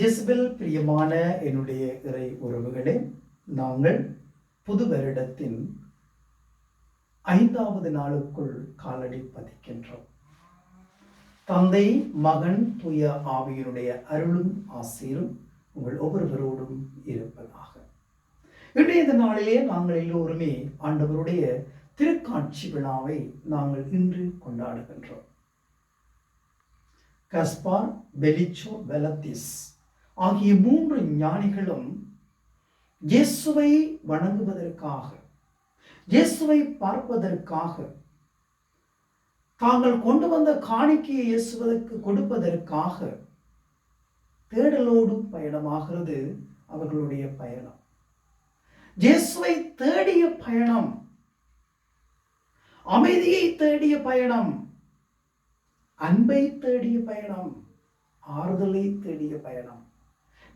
ஜெசிபில் பிரியமான என்னுடைய இறை உறவுகளே நாங்கள் புது வருடத்தின் ஐந்தாவது நாளுக்குள் காலடி பதிக்கின்றோம். தந்தை மகன் தூய ஆவியினுடைய அருளும் ஆசீரும் உங்கள் ஒவ்வொருவரோடும் இருப்பதாக. இன்றைய நாளிலே நாங்கள் எல்லோருமே ஆண்டவருடைய திருக்காட்சி விழாவை நாங்கள் இன்று கொண்டாடுகின்றோம். கஸ்பார் பெலிச்சோ பெலத்திஸ் ஆகிய மூன்று ஞானிகளும் இயேசுவை வணங்குவதற்காக இயேசுவை பார்ப்பதற்காக தாங்கள் கொண்டு வந்த காணிக்கையை இயேசுவதற்கு கொடுப்பதற்காக தேடலோடு பயணமாகிறது அவர்களுடைய பயணம். இயேசுவை தேடிய பயணம் அமைதியை தேடிய பயணம் அன்பை தேடிய பயணம் ஆறுதலை தேடிய பயணம்.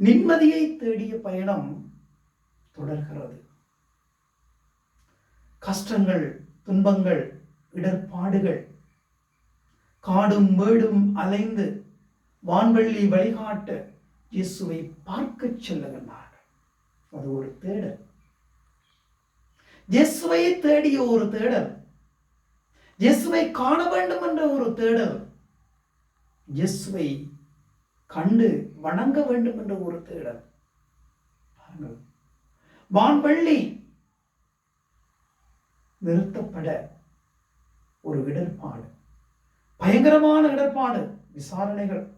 நிம்மதியை தேடிய பயணம் தொடர்கிறது. கஷ்டங்கள் துன்பங்கள் இடர்பாடுகள் காடும் மேடும் அலைந்து வான்வெள்ளி வழிகாட்ட இயேசுவை பார்க்க செல்லுகின்றார்கள் அது ஒரு தேடல். இயேசுவை தேடிய ஒரு தேடல். இயேசுவை காண வேண்டும் என்ற ஒரு தேடல். இயேசுவை கண்டு வணங்க வேண்டும் என்ற ஒரு தேடல். பாருங்கள். வான்வள்ளி நிறுத்தப்பட ஒரு இடர்பாடு. பயங்கரமான இடர்பாடு விசாரணைகள்.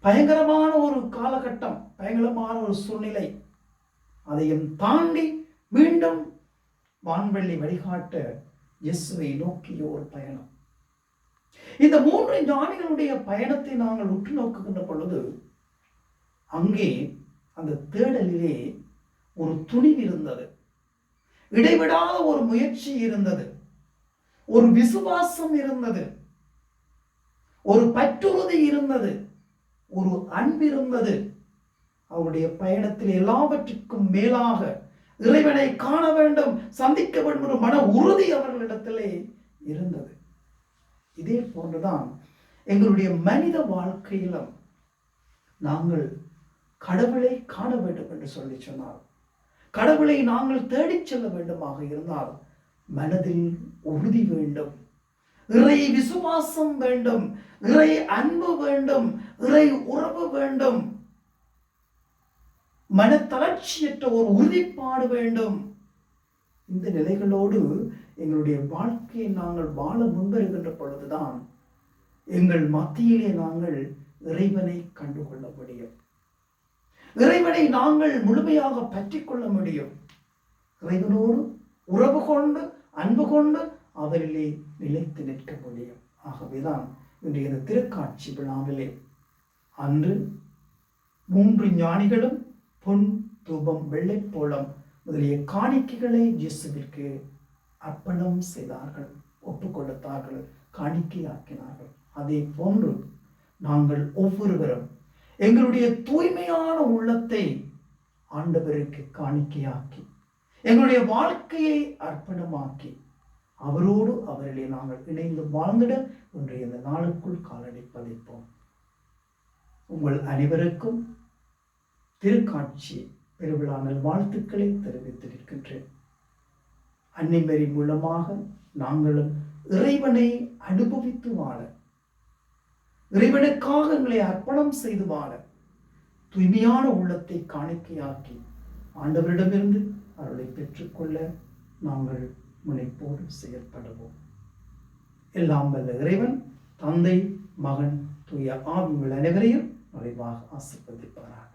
பயங்கரமான ஒரு காலகட்டம் பயங்கரமான ஒரு சூழ்நிலை. அதையும் தாண்டி மீண்டும் வான்வெள்ளி வழிகாட்ட இயேசுவை நோக்கிய ஒரு பயணம். இந்த மூன்று ஞானிகளுடைய பயணத்தை நாங்கள் உற்று நோக்குகின்ற பொழுது அங்கே அந்த தேடலிலே ஒரு துணிவு இருந்தது. இடைவிடாத ஒரு முயற்சி இருந்தது. ஒரு விசுவாசம் இருந்தது. ஒரு பற்றுறுதி இருந்தது. ஒரு அன்பு இருந்தது. அவருடைய பயணத்தில் எல்லாவற்றுக்கும் மேலாக இறைவனை காண வேண்டும் சந்திக்க வேண்டும் ஒரு மன உறுதி அவர்களிடத்திலே இருந்தது. இதே போன்றுதான் எங்களுடைய மனித வாழ்க்கையிலும் நாங்கள் கடவுளை காண வேண்டும் என்று சொல்லி சொன்னார். கடவுளை நாங்கள் தேடிச் செல்ல வேண்டுமாக இருந்தால் மனதில் உறுதி வேண்டும். இறை விசுவாசம் வேண்டும். இறை அன்பு வேண்டும். இறை உறவு வேண்டும். மன தளர்ச்சியற்ற ஒரு உறுதிப்பாடு வேண்டும். இந்த நிலைகளோடு எங்களுடைய வாழ்க்கையை நாங்கள் வாழ முன்வருகின்ற பொழுதுதான் எங்கள் மத்தியிலே நாங்கள் இறைவனை கண்டுகொள்ள முடியும். இறைவனை நாங்கள் முழுமையாக பற்றி கொள்ள முடியும். இறைவனோடு உறவு கொண்டு அன்பு கொண்டு அவரிலே நிலைத்து நிற்க முடியும். ஆகவேதான் இன்றைய திருக்காட்சி விழாவிலே அன்று மூன்று ஞானிகளும் பொன் தூபம் வெள்ளைப்போளம் முதலிய காணிக்கைகளை இயேசுவிற்கு அர்ப்பணம் செய்தார்கள் ஒப்புக்கொடுத்தார்கள் காணிக்கையாக்கினார்கள். அதே போன்று நாங்கள் ஒவ்வொருவரும் எங்களுடைய தூய்மையான உள்ளத்தை ஆண்டவருக்கு காணிக்கையாக்கி எங்களுடைய வாழ்க்கையை அர்ப்பணமாக்கி அவரோடு அவர்களை நாங்கள் இணைந்து வாழ்ந்திட இன்றைய இந்த நாளுக்குள் காலடி பதிப்போம். உங்கள் அனைவருக்கும் திருக்காட்சி பெருவிழா வாழ்த்துக்களை தெரிவித்திருக்கின்றேன். அன்னைமரி மூலமாக நாங்களும் இறைவனை அனுபவித்து வாழ இறைவனுக்காக எங்களை அர்ப்பணம் செய்து வாழ தூய்மையான உள்ளத்தை காணிக்கையாக்கி ஆண்டவரிடமிருந்து அருளை பெற்றுக்கொள்ள நாங்கள் முனைப்போடு செயற்படுவோம். எல்லாம் வல்ல இறைவன் தந்தை மகன் தூய ஆவிகள் அனைவரையும் நிறைவாக ஆசிர்வதிப்பாராக.